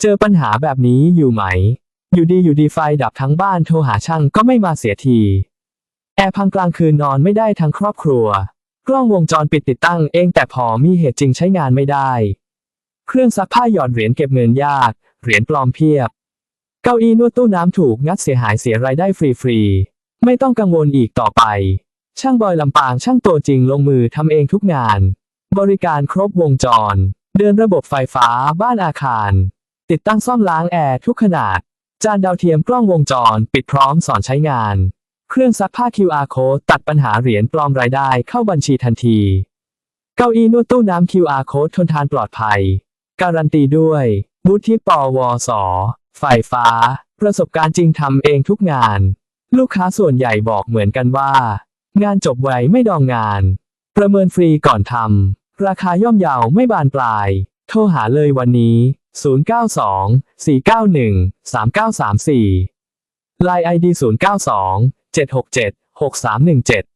เจอปัญหาแบบนี้อยู่ไหม อยู่ดีอยู่ดีไฟดับทั้งบ้านโทรหาช่างก็ไม่มาเสียที แอร์พังกลางคืนนอนไม่ได้ทั้งครอบครัว กล้องวงจรปิดติดตั้งเองแต่พอมีเหตุจริงใช้งานไม่ได้ เครื่องซักผ้าหยอดเหรียญเก็บเงินยาก เหรียญปลอมเพียบ เก้าอี้นวดตู้น้ำถูกงัดเสียหายเสียรายได้ฟรีๆ ไม่ต้องกังวลอีกต่อไป ช่างบอยลำปางช่างตัวจริงลงมือทำเองทุกงาน บริการครบวงจร เดินระบบไฟฟ้าบ้านอาคาร ติดตั้งซ่อมล้างแอร์ทุกขนาด จานดาวเทียมกล้องวงจร ปิดพร้อมสอนใช้งาน เครื่องซักผ้า QR code ตัดปัญหาเหรียญปลอมรายได้เข้าบัญชีทันที เก้าอี้นวดตู้น้ำ QR code ทนทานปลอดภัย การันตีด้วยวุฒิปวสไฟฟ้า ประสบการณ์จริงทำเองทุกงาน ลูกค้าส่วนใหญ่บอกเหมือนกันว่า งานจบไวไม่ดองงาน ประเมินฟรีก่อนทำราคาย่อมเยาไม่บานปลาย โทรหาเลยวันนี้ 092 491 3934 Line ID 092 767 6317